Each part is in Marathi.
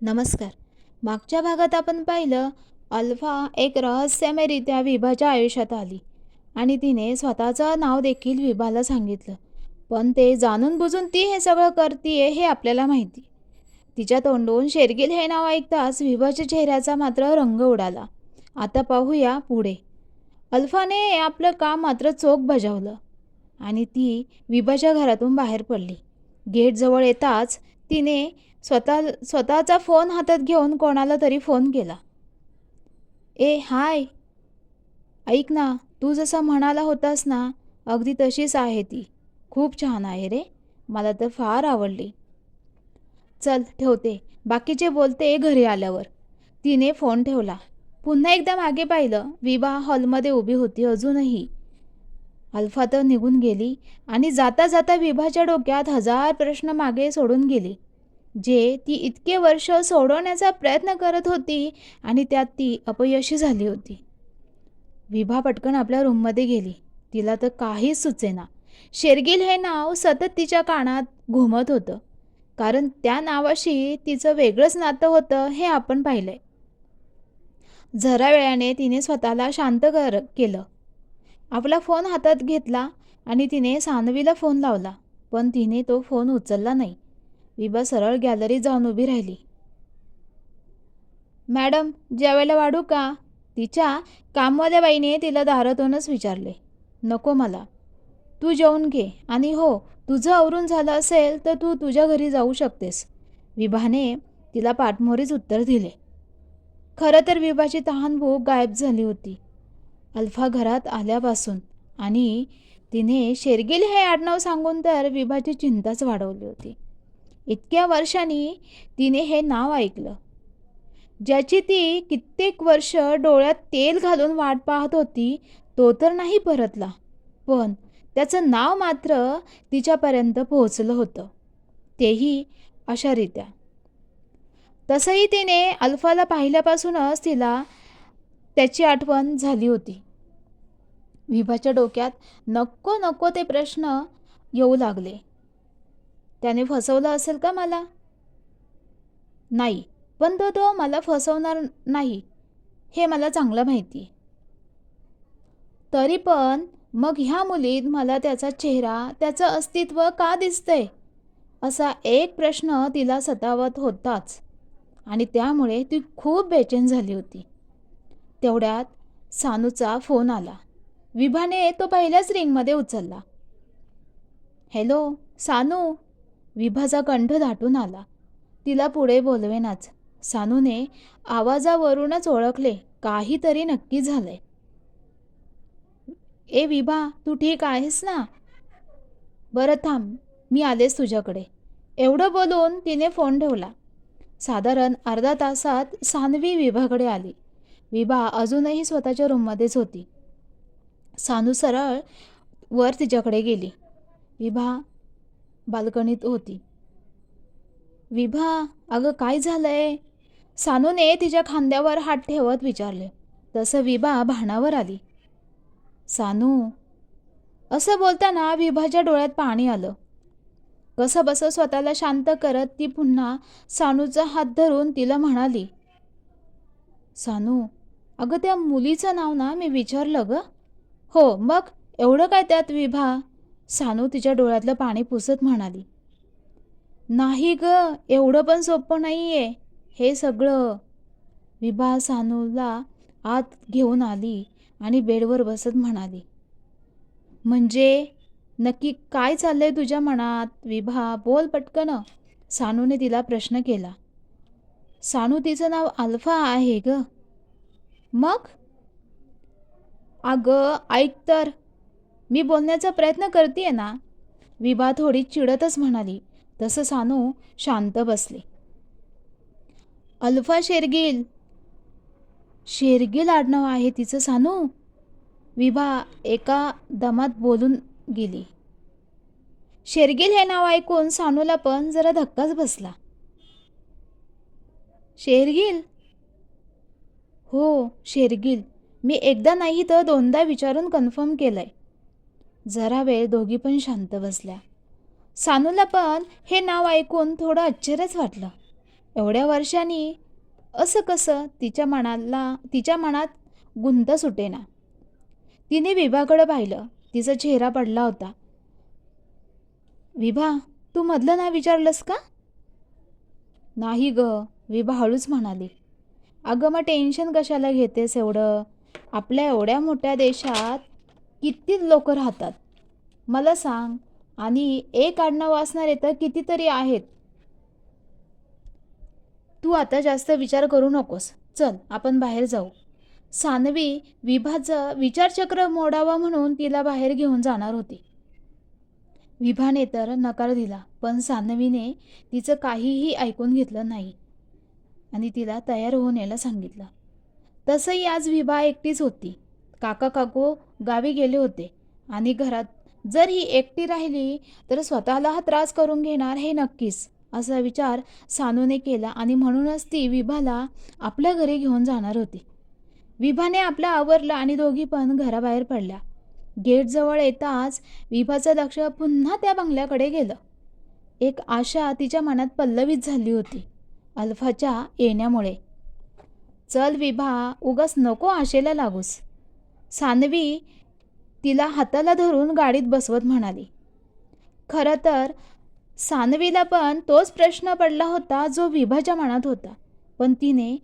नमस्कार. मागच्या भागात आपण पाहिलं अल्फा एक रहस्यमयरित्या विभाच्या आयुष्यात आली आणि तिने स्वतःचं नाव देखील विभाला सांगितलं. पण ते जाणून बुजून ती हे सगळं करतीये हे आपल्याला माहिती. तिच्या तोंडून शेरगिल हे नाव ऐकताच विभाच्या चेहऱ्याचा मात्र रंग उडाला. आता पाहूया पुढे. अल्फाने आपलं काम मात्र चोख बजावलं आणि ती विभाच्या घरातून बाहेर पडली. गेटजवळ येताच तिने स्वतः स्वतःचा फोन हातात घेऊन कोणाला तरी फोन केला. ए हाय. ऐक ना तू जसा म्हणाला होतास ना अगदी तशीच आहे ती. खूप छान आहे रे. मला तर फार आवडली. चल ठेवते. बाकीचे बोलते घरी आल्यावर. तिने फोन ठेवला. पुन्हा एकदा मागे पाहिलं विभा हॉलमध्ये उभी होती अजूनही. अल्फा तर निघून गेली आणि जाता जाता विभाच्या डोक्यात हजार प्रश्न मागे सोडून गेली. जे ती इतके वर्ष सोडवण्याचा प्रयत्न करत होती आणि त्यात ती अपयशी झाली होती. विभा पटकन आपल्या रूममध्ये गेली. तिला तर काहीच सुचेना. शेरगिल हे नाव सतत तिच्या कानात घुमत होतं. कारण त्या नावाशी तिचं वेगळंच नातं होतं हे आपण पाहिलंय. जरा वेळाने तिने स्वतःला शांत कर केलं. आपला फोन हातात घेतला आणि तिने सानवीला फोन लावला. पण तिने तो फोन उचलला नाही. विभा सरळ गॅलरीत जाऊन उभी राहिली. मॅडम जेवायला वाढू का? तिच्या कामवाल्या बाईने तिला दारातूनच विचारले. नको मला. तू जेवून घे आणि हो तुझं आवरून झालं असेल तर तू तुझ्या घरी जाऊ शकतेस. विभाने तिला पाठमोरीच उत्तर दिले. खरं तर विभाची तहान भूक गायब झाली होती. अल्फा घरात आल्यापासून आणि तिने शेरगिल हे आडनाव सांगून तर विभाची चिंताच वाढवली होती. इतक्या वर्षांनी तिने हे नाव ऐकलं. ज्याची ती कित्येक वर्ष डोळ्यात तेल घालून वाट पाहत होती तो तर नाही परतला पण त्याचं नाव मात्र तिच्यापर्यंत पोहोचलं होतं. तेही अशा रीत्या तसंही तिने अल्फाला पाहिल्यापासूनच तिला त्याची आठवण झाली होती. विभाच्या डोक्यात नको नको ते प्रश्न येऊ लागले. त्याने फसवलं असेल का मला? नाही. पण तो तो मला फसवणार नाही हे मला चांगलं माहिती. आहे तरी पण मग ह्या मुलीत मला त्याचा चेहरा त्याचं अस्तित्व का दिसतंय? असा एक प्रश्न तिला सतावत होताच. आणि त्यामुळे ती खूप बेचैन झाली होती. तेवढ्यात सानूचा फोन आला. विभाने तो पहिल्याच रिंगमध्ये उचलला. हॅलो सानू विभाचा कंठ दाटून आला. तिला पुढे बोलवेनाच. सानूने आवाजावरूनच ओळखले. काहीतरी नक्की झालंय. ए विभा तू ठीक आहेस ना? बरं थांब मी आलेस तुझ्याकडे. एवढं बोलून तिने फोन ठेवला. साधारण अर्धा तासात सानवी विभाकडे आली. विभा अजूनही स्वतःच्या रूममध्येच होती. सानू सरळ वर तिच्याकडे गेली. विभा बाल्कनीत होती. विभा अगं काय झालंय? सानूने तिच्या खांद्यावर हात ठेवत विचारले. तसं विभा भानावर आली. सानू असं बोलताना विभाच्या डोळ्यात पाणी आलं. कसं बसं स्वतःला शांत करत ती पुन्हा सानूचा हात धरून तिला म्हणाली सानू अगं त्या मुलीचं नाव ना मी विचारलं ग? हो मग एवढं काय त्यात विभा? सानू तिच्या डोळ्यातलं पाणी पुसत म्हणाली. नाही ग एवढं पण सोपं नाही आहे हे सगळं. विभा सानूला आत घेऊन आली आणि बेडवर बसत म्हणाली. म्हणजे नक्की काय चाललंय तुझ्या मनात? विभा बोल पटकन. सानूने तिला प्रश्न केला. सानू तिचं नाव अल्फा आहे ग. मग? अगं ऐक तर. मी बोलण्याचा प्रयत्न करते ना? विभा थोडी चिडतच म्हणाली. तसं सानू शांत बसले. अल्फा शेरगिल. शेरगिल आडनाव आहे तिचं सानू? विभा एका दमात बोलून गेली. शेरगिल हे नाव ऐकून सानूला पण जरा धक्काच बसला. शेरगिल? हो शेरगिल. मी एकदा नाही तर दोनदा विचारून कन्फर्म केलं आहे जरा वेळ दोघी पण शांत बसल्या. सानूला पण हे नाव ऐकून थोडं आश्चर्यच वाटलं. एवढ्या वर्षांनी असं कसं तिच्या मनाला तिच्या मनात गुंत सुटेना. तिने विभाकडं पाहिलं. तिचा चेहरा पडला होता. विभा तू मधलं नाव विचारलंस का? नाही ग विभा हळूच म्हणाली. अगं मग टेन्शन कशाला घेतेस एवढं? आपल्या एवढ्या मोठ्या देशात किती लोक राहतात. मला सांग आणि एक आडनाव असणारे तर कितीतरी आहेत. तू आता जास्त विचार करू नकोस. चल आपण बाहेर जाऊ. सानवी विभाचं विचारचक्र मोडावा म्हणून तिला बाहेर घेऊन जाणार होती. विभाने तर नकार दिला पण सानवीने तिचं काहीही ऐकून घेतलं नाही. आणि तिला तयार होऊन यायला सांगितलं. तसंही आज विभा एकटीच होती. काका काकू गावी गेले होते. आणि घरात जर ही एकटी राहिली तर स्वतःला हा त्रास करून घेणार हे नक्कीच असा विचार सानूने केला आणि म्हणूनच ती विभाला आपल्या घरी घेऊन जाणार होती. विभाने आपलं आवरलं आणि दोघी पण घराबाहेर पडल्या. गेटजवळ येताच विभाचं लक्ष पुन्हा त्या बंगल्याकडे गेलं. एक आशा तिच्या मनात पल्लवीत झाली होती अल्फाच्या येण्यामुळे. चल विभा उगाच नको आशेला लागूस. सानवी तिला हाताला धरून गाडीत बसवत म्हणाली. खरं तर सानवीला पण तोच प्रश्न पडला होता जो विभाच्या मनात होता. पण तिने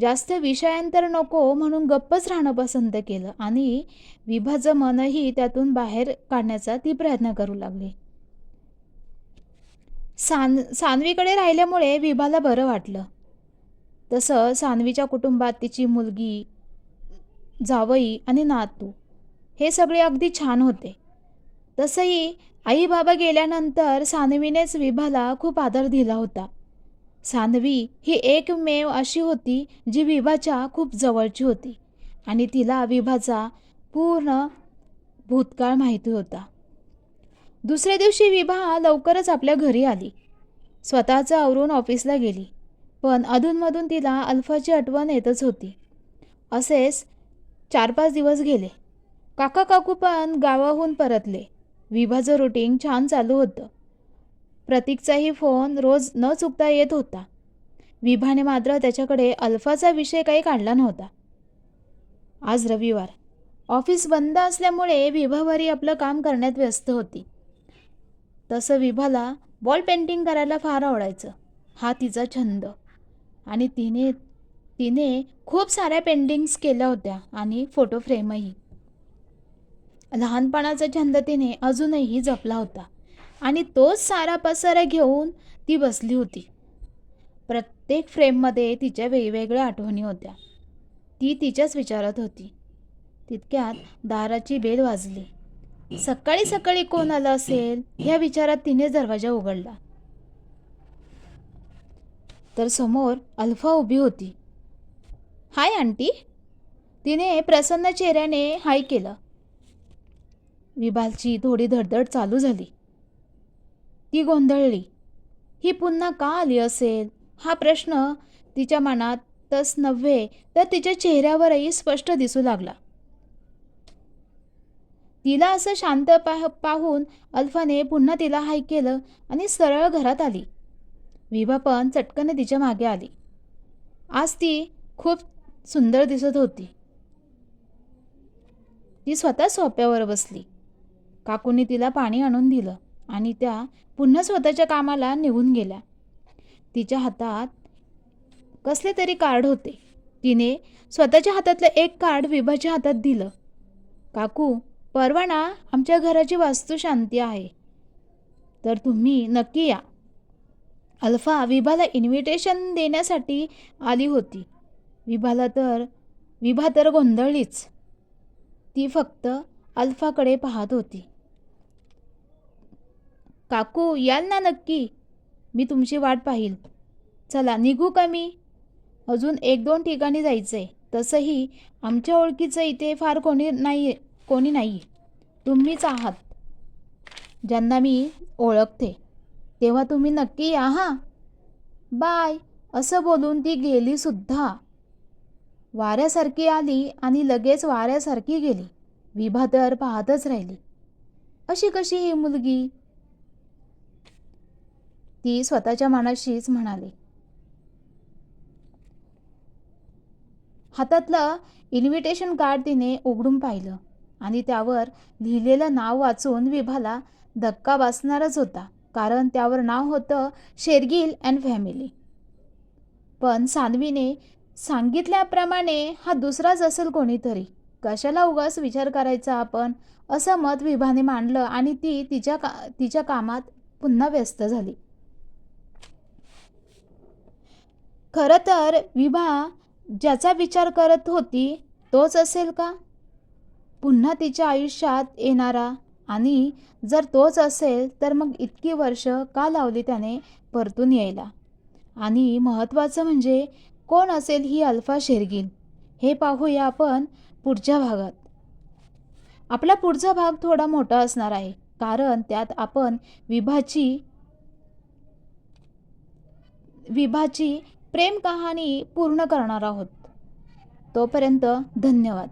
जास्त विषयांतर नको म्हणून गप्पच राहणं पसंत केलं आणि विभाचं मनही त्यातून बाहेर काढण्याचा ती प्रयत्न करू लागली. सान सानवीकडे राहिल्यामुळे विभाला बरं वाटलं. तसं सानवीच्या कुटुंबात तिची मुलगी जावई आणि नातू. हे सगळे अगदी छान होते. तसंही आई बाबा गेल्यानंतर सानवीनेच विभाला खूप आदर दिला होता. सानवी ही एकमेव अशी होती जी विभाच्या खूप जवळची होती आणि तिला विभाचा पूर्ण भूतकाळ माहिती होता. दुसऱ्या दिवशी विभा लवकरच आपल्या घरी आली. स्वतःचं आवरून ऑफिसला गेली. पण अधूनमधून तिला अल्फाची आठवण येतच होती. असेच चार पाच दिवस गेले. काका काकू पण गावाहून परतले. विभाचं रुटीन छान चालू होतं. प्रतीकचाही फोन रोज न चुकता येत होता. विभाने मात्र त्याच्याकडे अल्फाचा विषय काही काढला नव्हता. आज रविवार. ऑफिस बंद असल्यामुळे विभावरी आपलं काम करण्यात व्यस्त होती. तसं विभाला वॉल पेंटिंग करायला फार आवडायचं. हा तिचा छंद. आणि तिने तिने खूप साऱ्या पेंटिंग्स केल्या होत्या आणि फोटो फ्रेमही. लहानपणाचा छंद तिने अजूनही जपला होता आणि तोच सारा पसारा घेऊन ती बसली होती. प्रत्येक फ्रेममध्ये तिच्या वेगवेगळ्या आठवणी होत्या. ती तिच्याच विचारत होती. तितक्यात दाराची बेल वाजली. सकाळी सकाळी कोण आलं असेल ह्या विचारात तिने दरवाजा उघडला. तर समोर अल्फा उभी होती. Hi aunty. तिने प्रसन्न चेहऱ्याने हाय केलं. विभालची थोडी धडधड चालू झाली. ती गोंधळली. ही पुन्हा का आली असेल? हा प्रश्न तिच्या मनातच नव्हे तर तिच्या चेहऱ्यावरही स्पष्ट दिसू लागला. तिला असं शांत पाह पाहून अल्फाने पुन्हा तिला हाय केलं आणि सरळ घरात आली. विभा पण चटकन तिच्यामागे आली. आज ती खूप सुंदर दिसत होती. ती स्वतः सोप्यावर बसली. काकूंनी तिला पाणी आणून दिलं आणि त्या पुन्हा स्वतःच्या कामाला निघून गेल्या. तिच्या हातात कसले तरी कार्ड होते. तिने स्वतःच्या हातातलं एक कार्ड विभाच्या हातात दिलं. काकू परवाना आमच्या घराची वास्तू शांती आहे. तर तुम्ही नक्की या. अल्फा विभाला इन्व्हिटेशन देण्यासाठी आली होती. विभाला तर विभा तर गोंधळलीच. ती फक्त अल्फाकडे पाहत होती. काकू याल ना नक्की? मी तुमची वाट पाहिल. चला निघू का मी? अजून एक दोन ठिकाणी जायचं आहे तसंही आमच्या ओळखीचं इथे फार कोणी नाही कोणी नाही तुम्हीच आहात. ज्यांना मी ओळखते. तेव्हा तुम्ही नक्की या हां? बाय. असं बोलून ती गेली सुद्धा. वाऱ्यासारखी आली आणि लगेच वाऱ्यासारखी गेली. विभा तर पाहतच राहिली. अशी कशी ही मुलगी? ती स्वतःच्या मनाशीच म्हणाली. हातातलं इन्व्हिटेशन कार्ड तिने उघडून पाहिलं आणि त्यावर लिहिलेलं नाव वाचून विभाला धक्का बसणारच होता कारण त्यावर नाव होतं शेरगिल अँड फॅमिली. पण सानवीने सांगितल्याप्रमाणे हा दुसराच असेल कोणीतरी. कशाला उगाच विचार करायचा आपण? असं मत विभाने मांडलं आणि ती तिच्या का तिच्या कामात पुन्हा व्यस्त झाली. खरं तर विभा ज्याचा विचार करत होती तोच असेल का? पुन्हा तिच्या आयुष्यात येणारा आणि जर तोच असेल तर मग इतकी वर्ष का लावली त्याने परतून यायला? आणि महत्त्वाचं म्हणजे कोण असेल ही अल्फा शेरगिल? हे पाहूया आपण पुढच्या भागात. आपला पुढचा भाग थोडा मोठा असणार आहे कारण त्यात आपण विभाची विभाची प्रेम कहाणी पूर्ण करणार आहोत. तोपर्यंत धन्यवाद.